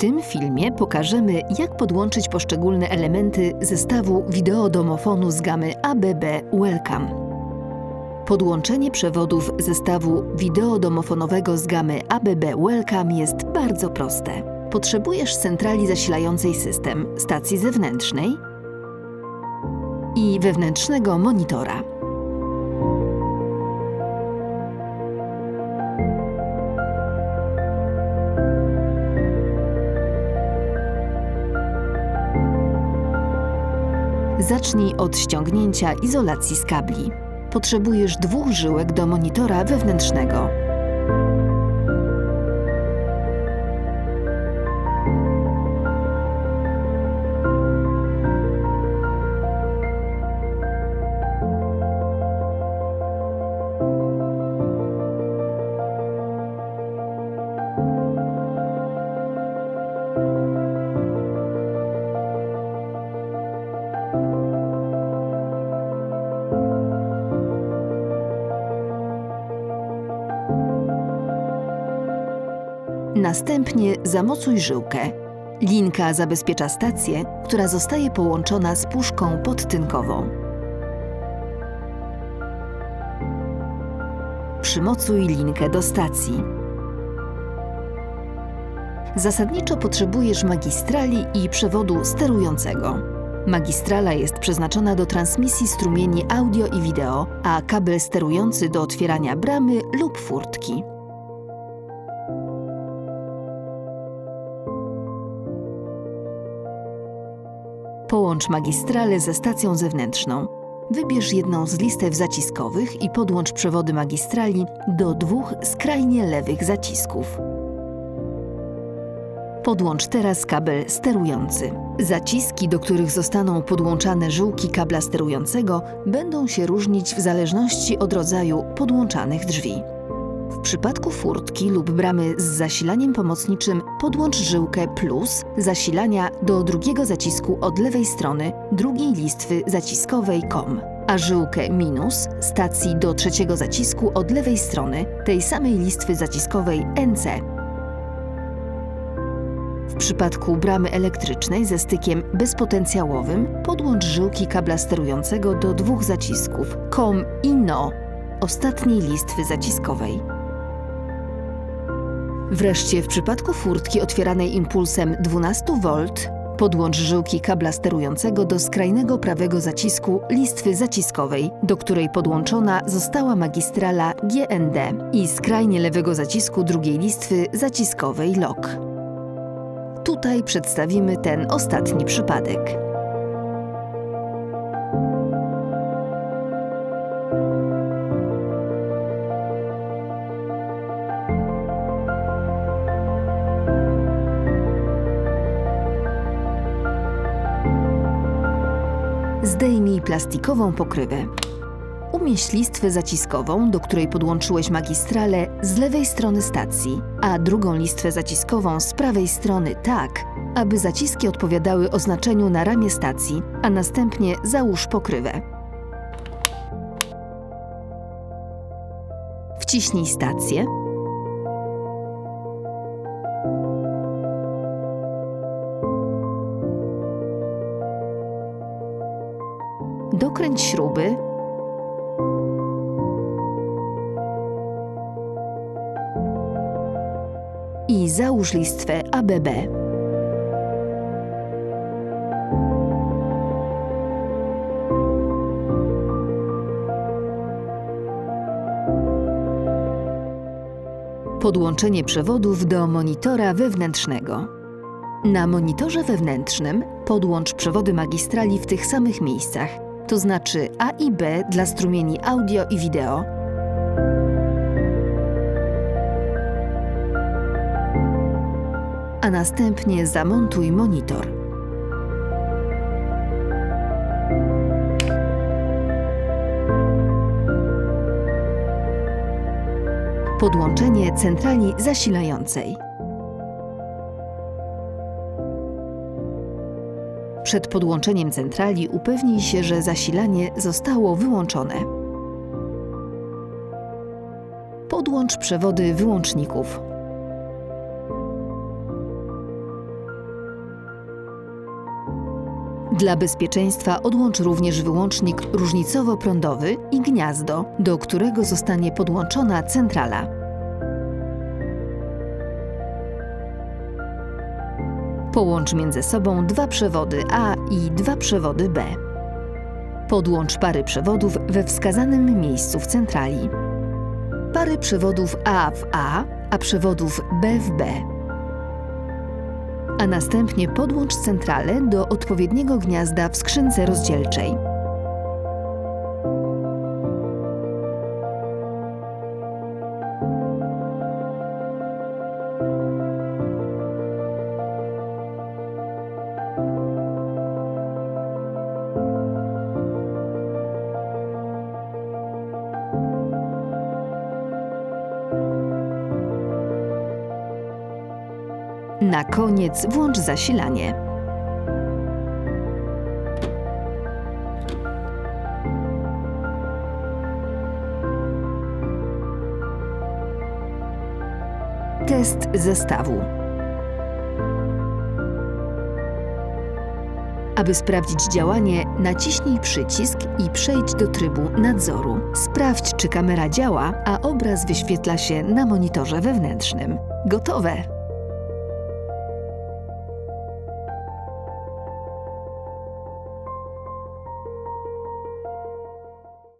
tym filmie pokażemy, jak podłączyć poszczególne elementy zestawu wideodomofonu z gamy ABB Welcome. Podłączenie przewodów zestawu wideodomofonowego z gamy ABB Welcome jest bardzo proste. Potrzebujesz centrali zasilającej system, stacji zewnętrznej i wewnętrznego monitora. Zacznij od ściągnięcia izolacji z kabli. Potrzebujesz dwóch żyłek do monitora wewnętrznego. Następnie zamocuj żyłkę. Linka zabezpiecza stację, która zostaje połączona z puszką podtynkową. Przymocuj linkę do stacji. Zasadniczo potrzebujesz magistrali i przewodu sterującego. Magistrala jest przeznaczona do transmisji strumieni audio i wideo, a kabel sterujący do otwierania bramy lub furtki. Połącz magistralę ze stacją zewnętrzną. Wybierz jedną z listew zaciskowych i podłącz przewody magistrali do dwóch skrajnie lewych zacisków. Podłącz teraz kabel sterujący. Zaciski, do których zostaną podłączane żyłki kabla sterującego, będą się różnić w zależności od rodzaju podłączanych drzwi. W przypadku furtki lub bramy z zasilaniem pomocniczym podłącz żyłkę plus zasilania do drugiego zacisku od lewej strony drugiej listwy zaciskowej COM, a żyłkę minus stacji do trzeciego zacisku od lewej strony tej samej listwy zaciskowej NC. W przypadku bramy elektrycznej ze stykiem bezpotencjałowym podłącz żyłki kabla sterującego do dwóch zacisków COM i NO ostatniej listwy zaciskowej. Wreszcie w przypadku furtki otwieranej impulsem 12V podłącz żyłki kabla sterującego do skrajnego prawego zacisku listwy zaciskowej, do której podłączona została magistrala GND i skrajnie lewego zacisku drugiej listwy zaciskowej LOK. Tutaj przedstawimy ten ostatni przypadek. Zdejmij plastikową pokrywę. Umieść listwę zaciskową, do której podłączyłeś magistralę, z lewej strony stacji, a drugą listwę zaciskową z prawej strony tak, aby zaciski odpowiadały oznaczeniu na ramię stacji, a następnie załóż pokrywę. Wciśnij stację. Dokręć śruby. I załóż listwę ABB. Podłączenie przewodów do monitora wewnętrznego. Na monitorze wewnętrznym podłącz przewody magistrali w tych samych miejscach, to znaczy A i B dla strumieni audio i wideo, a następnie zamontuj monitor. Podłączenie centrali zasilającej. Przed podłączeniem centrali upewnij się, że zasilanie zostało wyłączone. Podłącz przewody wyłączników. Dla bezpieczeństwa odłącz również wyłącznik różnicowo-prądowy i gniazdo, do którego zostanie podłączona centrala. Połącz między sobą dwa przewody A i dwa przewody B. Podłącz pary przewodów we wskazanym miejscu w centrali. Pary przewodów A w A, a przewodów B w B. A następnie podłącz centralę do odpowiedniego gniazda w skrzynce rozdzielczej. Na koniec włącz zasilanie. Test zestawu. Aby sprawdzić działanie, naciśnij przycisk i przejdź do trybu nadzoru. Sprawdź, czy kamera działa, a obraz wyświetla się na monitorze wewnętrznym. Gotowe!